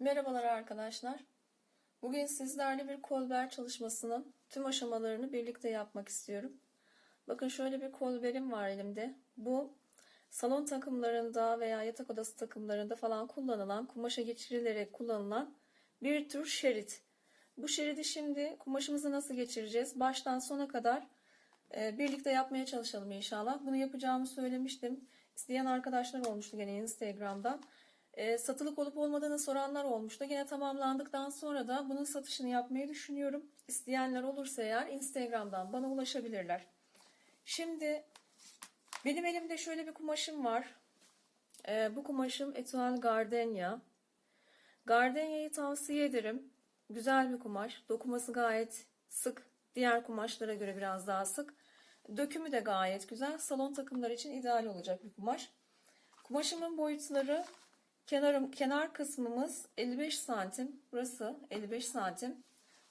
Merhabalar arkadaşlar. Bugün sizlerle bir kolber çalışmasının tüm aşamalarını birlikte yapmak istiyorum. Bakın şöyle bir kolberim var elimde. Bu salon takımlarında veya yatak odası takımlarında falan kullanılan, kumaşa geçirilerek kullanılan bir tür şerit. Bu şeridi şimdi kumaşımızı nasıl geçireceğiz? Baştan sona kadar e, birlikte yapmaya çalışalım inşallah. Bunu yapacağımı söylemiştim. İsteyen arkadaşlar olmuştu gene Instagram'dan. E, satılık olup olmadığını soranlar olmuştu. Gene tamamlandıktan sonra da bunun satışını yapmayı düşünüyorum. İsteyenler olursa eğer Instagram'dan bana ulaşabilirler. Şimdi benim elimde şöyle bir kumaşım var. E, bu kumaşım Etoile Gardenia. Gardenia'yı tavsiye ederim. Güzel bir kumaş. Dokuması gayet sık. Diğer kumaşlara göre biraz daha sık. Dökümü de gayet güzel. Salon takımları için ideal olacak bir kumaş. Kumaşımın boyutları kenarım, kenar kısmımız 55 santim. Burası 55 santim.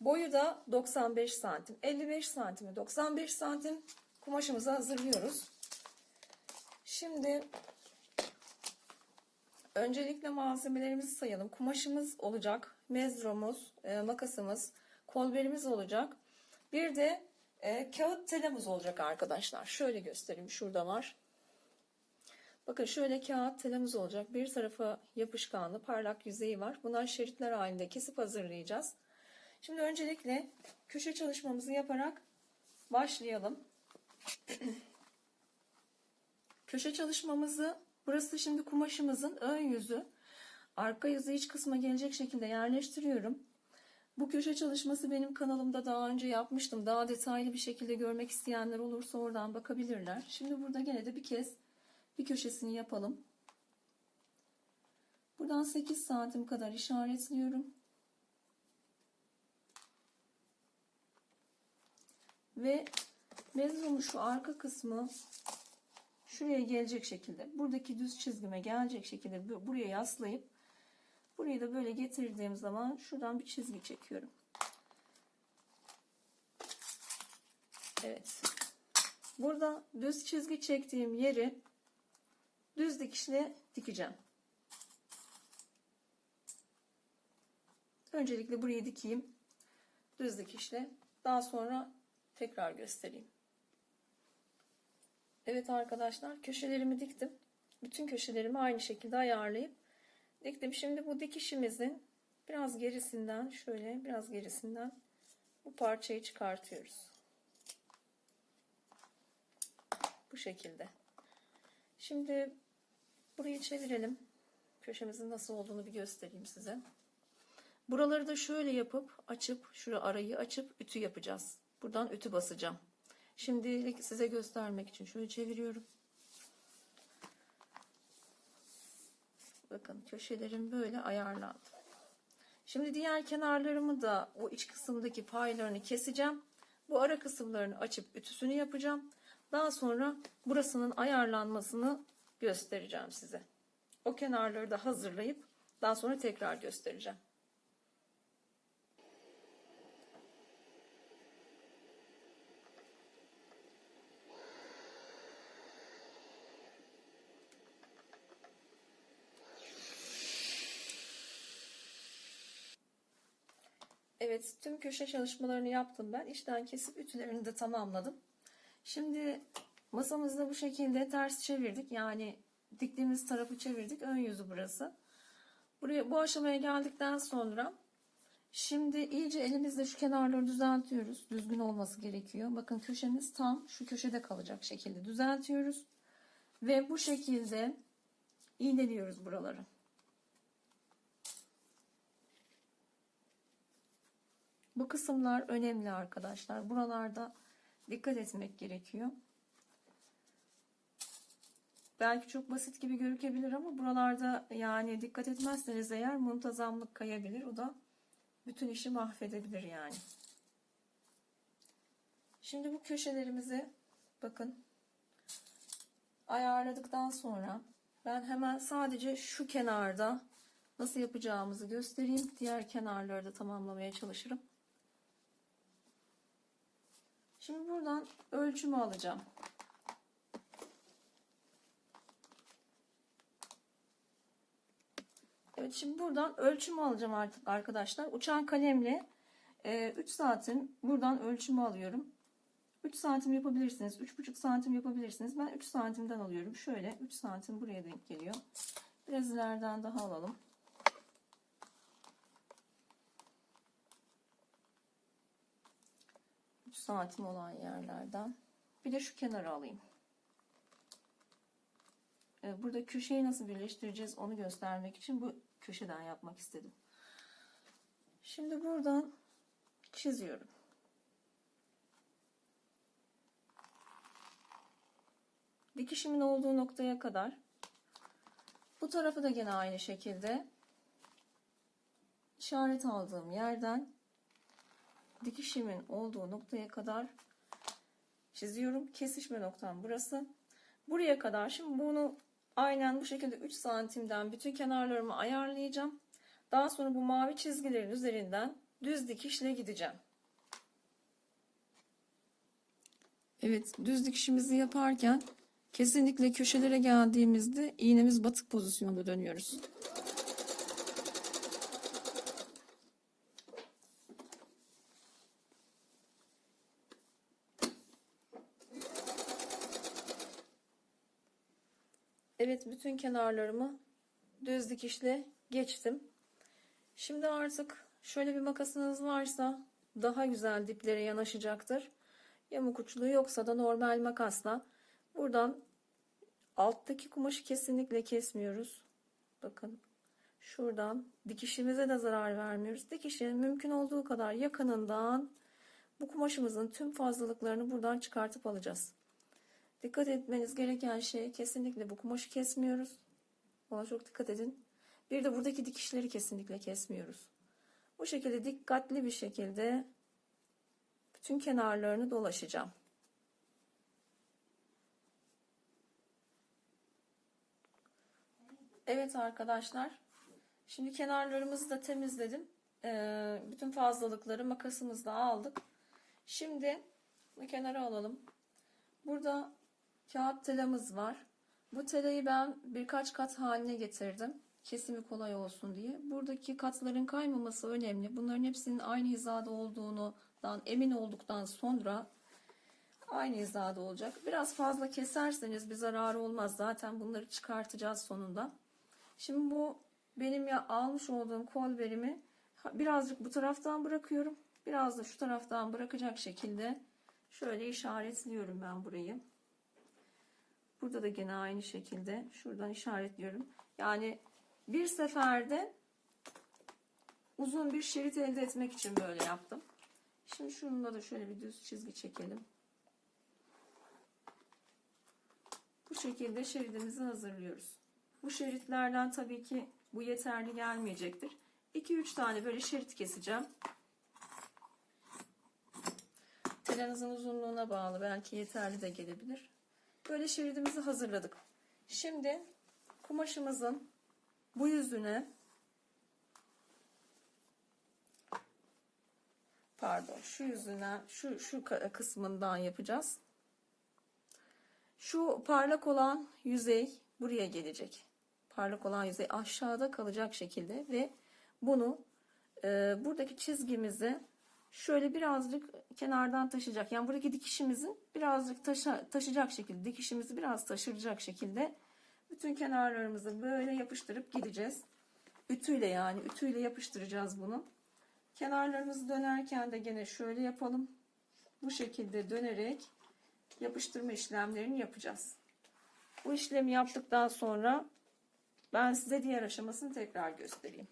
Boyu da 95 santim. 55 santimi 95 santim kumaşımızı hazırlıyoruz. Şimdi öncelikle malzemelerimizi sayalım. Kumaşımız olacak. Mezromuz, e, makasımız, kolberimiz olacak. Bir de e, kağıt telamız olacak arkadaşlar. Şöyle göstereyim. Şurada var. Bakın şöyle kağıt telamız olacak. Bir tarafa yapışkanlı parlak yüzeyi var. Bunlar şeritler halinde kesip hazırlayacağız. Şimdi öncelikle köşe çalışmamızı yaparak başlayalım. köşe çalışmamızı burası şimdi kumaşımızın ön yüzü. Arka yüzü iç kısma gelecek şekilde yerleştiriyorum. Bu köşe çalışması benim kanalımda daha önce yapmıştım. Daha detaylı bir şekilde görmek isteyenler olursa oradan bakabilirler. Şimdi burada gene de bir kez bir köşesini yapalım. Buradan 8 santim kadar işaretliyorum. Ve mezunun şu arka kısmı şuraya gelecek şekilde buradaki düz çizgime gelecek şekilde buraya yaslayıp burayı da böyle getirdiğim zaman şuradan bir çizgi çekiyorum. Evet. Burada düz çizgi çektiğim yeri düz dikişle dikeceğim. Öncelikle burayı dikeyim. Düz dikişle. Daha sonra tekrar göstereyim. Evet arkadaşlar köşelerimi diktim. Bütün köşelerimi aynı şekilde ayarlayıp diktim. Şimdi bu dikişimizin biraz gerisinden şöyle biraz gerisinden bu parçayı çıkartıyoruz. Bu şekilde. Şimdi burayı çevirelim. Köşemizin nasıl olduğunu bir göstereyim size. Buraları da şöyle yapıp açıp şuraya arayı açıp ütü yapacağız. Buradan ütü basacağım. Şimdilik size göstermek için şöyle çeviriyorum. Bakın köşelerim böyle ayarlandı. Şimdi diğer kenarlarımı da o iç kısımdaki paylarını keseceğim. Bu ara kısımlarını açıp ütüsünü yapacağım. Daha sonra burasının ayarlanmasını göstereceğim size. O kenarları da hazırlayıp daha sonra tekrar göstereceğim. Evet, tüm köşe çalışmalarını yaptım ben. İşten kesip ütülerini de tamamladım. Şimdi masamızda bu şekilde ters çevirdik. Yani diktiğimiz tarafı çevirdik. Ön yüzü burası. Buraya bu aşamaya geldikten sonra şimdi iyice elimizle şu kenarları düzeltiyoruz. Düzgün olması gerekiyor. Bakın köşemiz tam şu köşede kalacak şekilde düzeltiyoruz. Ve bu şekilde iğneliyoruz buraları. Bu kısımlar önemli arkadaşlar. Buralarda dikkat etmek gerekiyor. Belki çok basit gibi görükebilir ama buralarda yani dikkat etmezseniz eğer muntazamlık kayabilir. O da bütün işi mahvedebilir yani. Şimdi bu köşelerimizi bakın ayarladıktan sonra ben hemen sadece şu kenarda nasıl yapacağımızı göstereyim. Diğer kenarları da tamamlamaya çalışırım. Şimdi buradan ölçümü alacağım. Evet şimdi buradan ölçümü alacağım artık arkadaşlar. Uçan kalemle e, 3 santim buradan ölçümü alıyorum. 3 santim yapabilirsiniz. 3,5 santim yapabilirsiniz. Ben 3 santimden alıyorum. Şöyle 3 santim buraya denk geliyor. Biraz ileriden daha alalım. Santim olan yerlerden. Bir de şu kenara alayım. Ee, Burada köşeyi nasıl birleştireceğiz onu göstermek için bu köşeden yapmak istedim. Şimdi buradan çiziyorum. Dikişimin olduğu noktaya kadar. Bu tarafı da gene aynı şekilde işaret aldığım yerden dikişimin olduğu noktaya kadar çiziyorum. Kesişme noktam burası. Buraya kadar şimdi bunu aynen bu şekilde 3 santimden bütün kenarlarımı ayarlayacağım. Daha sonra bu mavi çizgilerin üzerinden düz dikişle gideceğim. Evet düz dikişimizi yaparken kesinlikle köşelere geldiğimizde iğnemiz batık pozisyonda dönüyoruz. Evet bütün kenarlarımı düz dikişle geçtim. Şimdi artık şöyle bir makasınız varsa daha güzel diplere yanaşacaktır. Yamuk uçlu yoksa da normal makasla buradan alttaki kumaşı kesinlikle kesmiyoruz. Bakın şuradan dikişimize de zarar vermiyoruz. Dikişin mümkün olduğu kadar yakınından bu kumaşımızın tüm fazlalıklarını buradan çıkartıp alacağız. Dikkat etmeniz gereken şey kesinlikle bu kumaşı kesmiyoruz. Ona çok dikkat edin. Bir de buradaki dikişleri kesinlikle kesmiyoruz. Bu şekilde dikkatli bir şekilde bütün kenarlarını dolaşacağım. Evet arkadaşlar. Şimdi kenarlarımızı da temizledim. Ee, bütün fazlalıkları makasımızla aldık. Şimdi bunu kenara alalım. Burada kağıt telamız var. Bu telayı ben birkaç kat haline getirdim. Kesimi kolay olsun diye. Buradaki katların kaymaması önemli. Bunların hepsinin aynı hizada olduğundan emin olduktan sonra aynı hizada olacak. Biraz fazla keserseniz bir zararı olmaz. Zaten bunları çıkartacağız sonunda. Şimdi bu benim ya almış olduğum kolberimi birazcık bu taraftan bırakıyorum. Biraz da şu taraftan bırakacak şekilde şöyle işaretliyorum ben burayı. Burada da gene aynı şekilde şuradan işaretliyorum. Yani bir seferde uzun bir şerit elde etmek için böyle yaptım. Şimdi şununla da şöyle bir düz çizgi çekelim. Bu şekilde şeridimizi hazırlıyoruz. Bu şeritlerden tabii ki bu yeterli gelmeyecektir. 2-3 tane böyle şerit keseceğim. Telanızın uzunluğuna bağlı belki yeterli de gelebilir. Böyle şeridimizi hazırladık. Şimdi kumaşımızın bu yüzüne pardon şu yüzüne şu şu kısmından yapacağız. Şu parlak olan yüzey buraya gelecek. Parlak olan yüzey aşağıda kalacak şekilde ve bunu e, buradaki çizgimizi şöyle birazcık kenardan taşıyacak. Yani buradaki dikişimizin birazcık taşa, taşıyacak şekilde, dikişimizi biraz taşıracak şekilde bütün kenarlarımızı böyle yapıştırıp gideceğiz. Ütüyle yani ütüyle yapıştıracağız bunu. Kenarlarımızı dönerken de gene şöyle yapalım. Bu şekilde dönerek yapıştırma işlemlerini yapacağız. Bu işlemi yaptıktan sonra ben size diğer aşamasını tekrar göstereyim.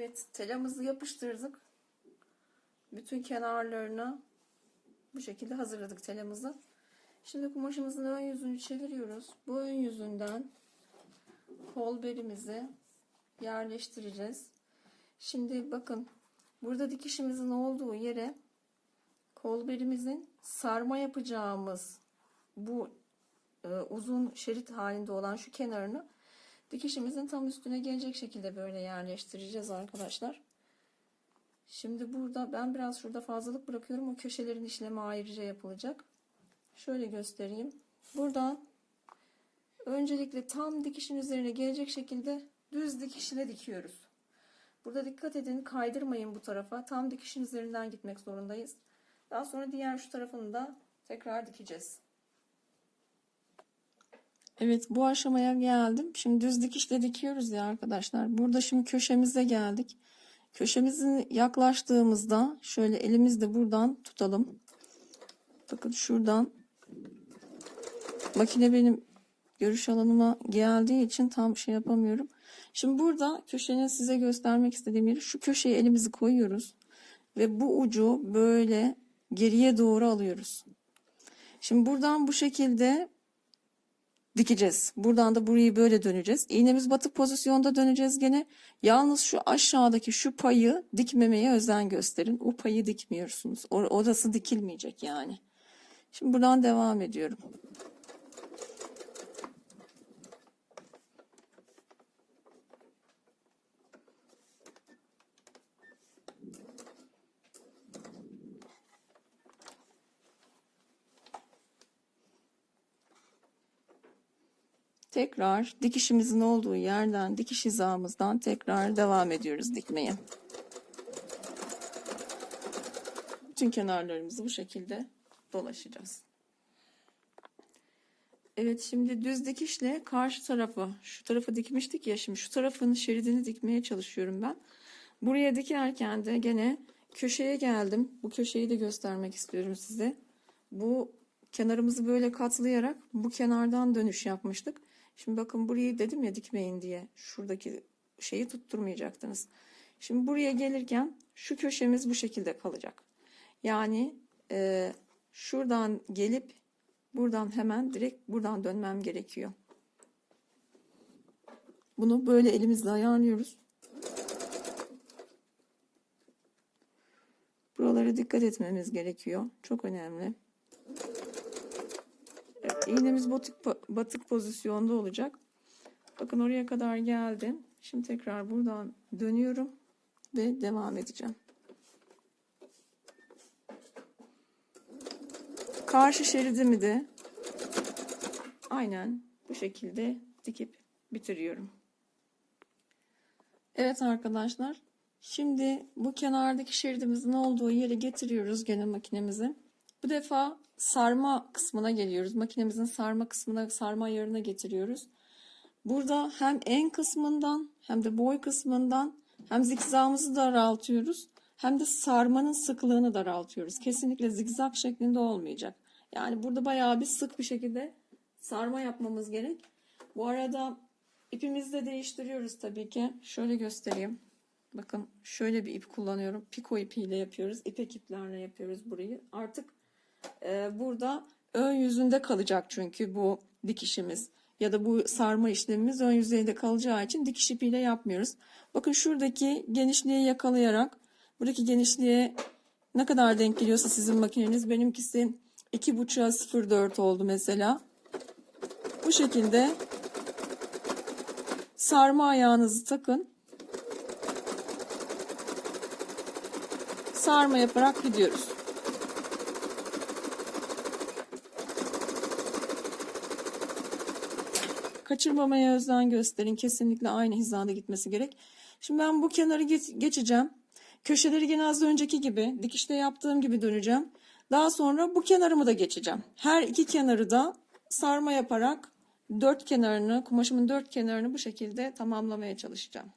Evet, telamızı yapıştırdık. Bütün kenarlarına bu şekilde hazırladık telamızı. Şimdi kumaşımızın ön yüzünü çeviriyoruz. Bu ön yüzünden kol belimizi yerleştireceğiz. Şimdi bakın burada dikişimizin olduğu yere kol belimizin sarma yapacağımız bu e, uzun şerit halinde olan şu kenarını dikişimizin tam üstüne gelecek şekilde böyle yerleştireceğiz arkadaşlar. Şimdi burada ben biraz şurada fazlalık bırakıyorum. O köşelerin işlemi ayrıca yapılacak. Şöyle göstereyim. Buradan öncelikle tam dikişin üzerine gelecek şekilde düz dikişine dikiyoruz. Burada dikkat edin kaydırmayın bu tarafa. Tam dikişin üzerinden gitmek zorundayız. Daha sonra diğer şu tarafını da tekrar dikeceğiz. Evet bu aşamaya geldim. Şimdi düz dikişle dikiyoruz ya arkadaşlar. Burada şimdi köşemize geldik. Köşemizi yaklaştığımızda şöyle elimizde buradan tutalım. Bakın şuradan makine benim görüş alanıma geldiği için tam şey yapamıyorum. Şimdi burada köşenin size göstermek istediğim yeri şu köşeye elimizi koyuyoruz. Ve bu ucu böyle geriye doğru alıyoruz. Şimdi buradan bu şekilde dikeceğiz. Buradan da burayı böyle döneceğiz. İğnemiz batık pozisyonda döneceğiz gene. Yalnız şu aşağıdaki şu payı dikmemeye özen gösterin. O payı dikmiyorsunuz. Or orası dikilmeyecek yani. Şimdi buradan devam ediyorum. Tekrar dikişimizin olduğu yerden dikiş hizamızdan tekrar devam ediyoruz dikmeye. Bütün kenarlarımızı bu şekilde dolaşacağız. Evet şimdi düz dikişle karşı tarafı şu tarafı dikmiştik ya şimdi şu tarafın şeridini dikmeye çalışıyorum ben. Buraya dikerken de gene köşeye geldim. Bu köşeyi de göstermek istiyorum size. Bu kenarımızı böyle katlayarak bu kenardan dönüş yapmıştık. Şimdi bakın burayı dedim ya dikmeyin diye. Şuradaki şeyi tutturmayacaktınız. Şimdi buraya gelirken şu köşemiz bu şekilde kalacak. Yani e, şuradan gelip buradan hemen direkt buradan dönmem gerekiyor. Bunu böyle elimizle ayarlıyoruz. Buralara dikkat etmemiz gerekiyor. Çok önemli. İğnemiz batık, batık pozisyonda olacak. Bakın oraya kadar geldim. Şimdi tekrar buradan dönüyorum ve devam edeceğim. Karşı şeridimi de aynen bu şekilde dikip bitiriyorum. Evet arkadaşlar. Şimdi bu kenardaki şeridimizin olduğu yere getiriyoruz gene makinemizi. Bu defa sarma kısmına geliyoruz. Makinemizin sarma kısmına, sarma ayarına getiriyoruz. Burada hem en kısmından hem de boy kısmından hem zikzağımızı daraltıyoruz hem de sarmanın sıklığını daraltıyoruz. Kesinlikle zigzag şeklinde olmayacak. Yani burada bayağı bir sık bir şekilde sarma yapmamız gerek. Bu arada ipimizi de değiştiriyoruz tabii ki. Şöyle göstereyim. Bakın şöyle bir ip kullanıyorum. Piko ipiyle yapıyoruz. İpek iplerle yapıyoruz burayı. Artık e, burada ön yüzünde kalacak çünkü bu dikişimiz ya da bu sarma işlemimiz ön yüzeyde kalacağı için dikiş ipiyle yapmıyoruz. Bakın şuradaki genişliği yakalayarak buradaki genişliğe ne kadar denk geliyorsa sizin makineniz benimkisi 2.5'a 0.4 oldu mesela. Bu şekilde sarma ayağınızı takın. Sarma yaparak gidiyoruz. Kaçırmamaya özen gösterin. Kesinlikle aynı hizada gitmesi gerek. Şimdi ben bu kenarı geç, geçeceğim. Köşeleri gene az önceki gibi dikişte yaptığım gibi döneceğim. Daha sonra bu kenarımı da geçeceğim. Her iki kenarı da sarma yaparak dört kenarını, kumaşımın dört kenarını bu şekilde tamamlamaya çalışacağım.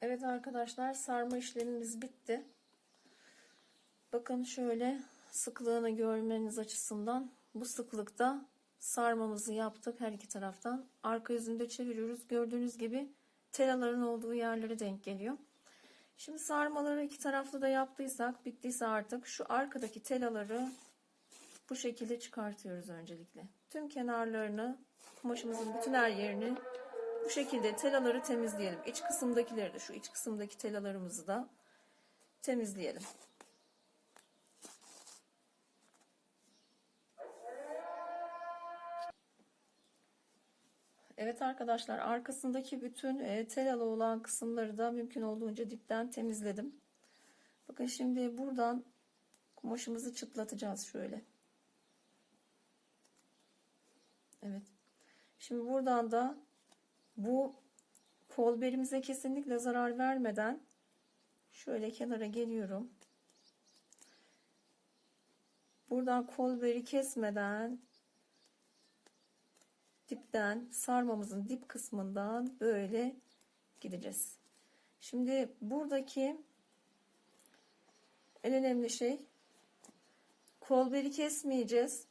Evet arkadaşlar sarma işlemimiz bitti. Bakın şöyle sıklığını görmeniz açısından bu sıklıkta sarmamızı yaptık her iki taraftan. Arka yüzünde çeviriyoruz. Gördüğünüz gibi telaların olduğu yerlere denk geliyor. Şimdi sarmaları iki taraflı da yaptıysak bittiyse artık şu arkadaki telaları bu şekilde çıkartıyoruz öncelikle. Tüm kenarlarını kumaşımızın bütün her yerini bu şekilde telaları temizleyelim. İç kısımdakileri de şu iç kısımdaki telalarımızı da temizleyelim. Evet arkadaşlar arkasındaki bütün e, telalı olan kısımları da mümkün olduğunca dipten temizledim. Bakın şimdi buradan kumaşımızı çıtlatacağız şöyle. Evet. Şimdi buradan da bu kolberimize kesinlikle zarar vermeden şöyle kenara geliyorum. Buradan kolberi kesmeden dipten sarmamızın dip kısmından böyle gideceğiz. Şimdi buradaki en önemli şey kolberi kesmeyeceğiz.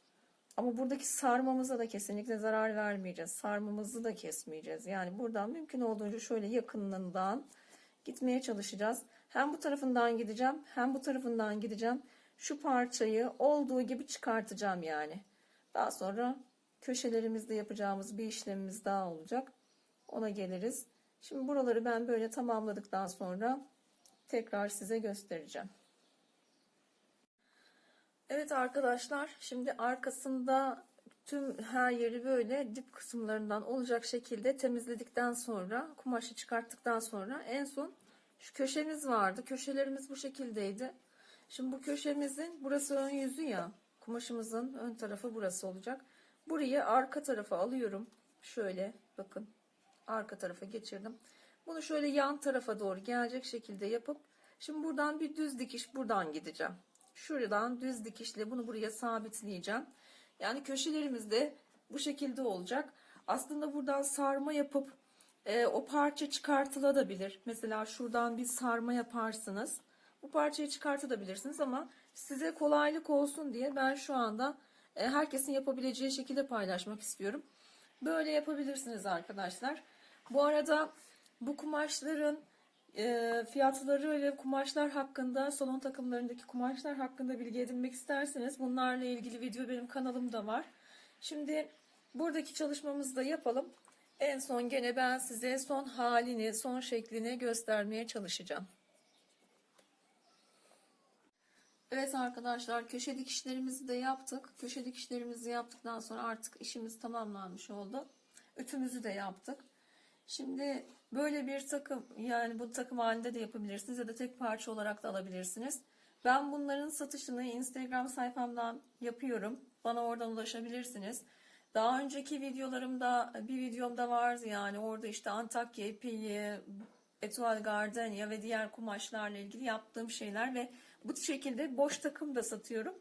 Ama buradaki sarmamıza da kesinlikle zarar vermeyeceğiz. Sarmamızı da kesmeyeceğiz. Yani buradan mümkün olduğunca şöyle yakınından gitmeye çalışacağız. Hem bu tarafından gideceğim hem bu tarafından gideceğim. Şu parçayı olduğu gibi çıkartacağım yani. Daha sonra köşelerimizde yapacağımız bir işlemimiz daha olacak. Ona geliriz. Şimdi buraları ben böyle tamamladıktan sonra tekrar size göstereceğim. Evet arkadaşlar şimdi arkasında tüm her yeri böyle dip kısımlarından olacak şekilde temizledikten sonra kumaşı çıkarttıktan sonra en son şu köşemiz vardı. Köşelerimiz bu şekildeydi. Şimdi bu köşemizin burası ön yüzü ya kumaşımızın ön tarafı burası olacak. Burayı arka tarafa alıyorum. Şöyle bakın arka tarafa geçirdim. Bunu şöyle yan tarafa doğru gelecek şekilde yapıp şimdi buradan bir düz dikiş buradan gideceğim. Şuradan düz dikişle bunu buraya sabitleyeceğim. Yani köşelerimiz de bu şekilde olacak. Aslında buradan sarma yapıp e, o parça çıkartılabilir. Mesela şuradan bir sarma yaparsınız. Bu parçayı çıkartabilirsiniz ama size kolaylık olsun diye ben şu anda herkesin yapabileceği şekilde paylaşmak istiyorum. Böyle yapabilirsiniz arkadaşlar. Bu arada bu kumaşların e, fiyatları ve kumaşlar hakkında salon takımlarındaki kumaşlar hakkında bilgi edinmek isterseniz bunlarla ilgili video benim kanalımda var. Şimdi buradaki çalışmamızı da yapalım. En son gene ben size son halini, son şeklini göstermeye çalışacağım. Evet arkadaşlar köşe dikişlerimizi de yaptık. Köşe dikişlerimizi yaptıktan sonra artık işimiz tamamlanmış oldu. Ütümüzü de yaptık. Şimdi böyle bir takım yani bu takım halinde de yapabilirsiniz ya da tek parça olarak da alabilirsiniz. Ben bunların satışını Instagram sayfamdan yapıyorum. Bana oradan ulaşabilirsiniz. Daha önceki videolarımda bir videomda vardı yani orada işte Antakya ipeği, Etoile Gardenia ve diğer kumaşlarla ilgili yaptığım şeyler ve bu şekilde boş takım da satıyorum.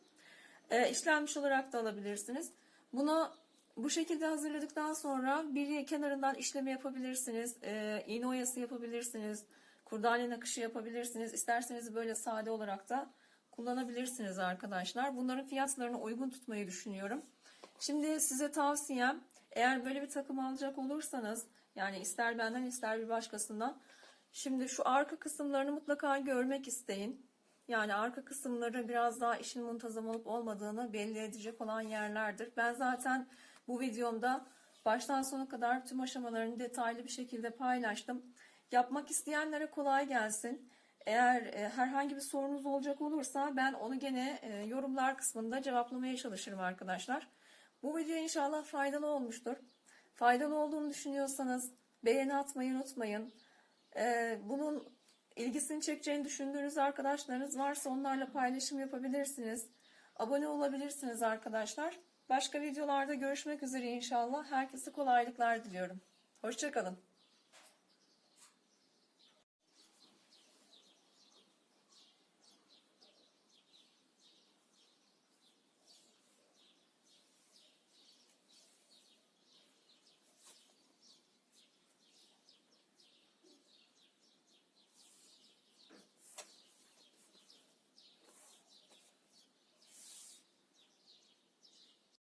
E, işlenmiş olarak da alabilirsiniz. Bunu bu şekilde hazırladıktan sonra bir kenarından işleme yapabilirsiniz. E, iğne oyası yapabilirsiniz. Kurdale nakışı yapabilirsiniz. İsterseniz böyle sade olarak da kullanabilirsiniz arkadaşlar. Bunların fiyatlarını uygun tutmayı düşünüyorum. Şimdi size tavsiyem eğer böyle bir takım alacak olursanız yani ister benden ister bir başkasından şimdi şu arka kısımlarını mutlaka görmek isteyin. Yani arka kısımları biraz daha işin muntazam olup olmadığını belli edecek olan yerlerdir. Ben zaten bu videomda baştan sona kadar tüm aşamalarını detaylı bir şekilde paylaştım. Yapmak isteyenlere kolay gelsin. Eğer e, herhangi bir sorunuz olacak olursa ben onu gene e, yorumlar kısmında cevaplamaya çalışırım arkadaşlar. Bu video inşallah faydalı olmuştur. Faydalı olduğunu düşünüyorsanız beğeni atmayı unutmayın. E, bunun ilgisini çekeceğini düşündüğünüz arkadaşlarınız varsa onlarla paylaşım yapabilirsiniz. Abone olabilirsiniz arkadaşlar. Başka videolarda görüşmek üzere inşallah. Herkese kolaylıklar diliyorum. Hoşçakalın.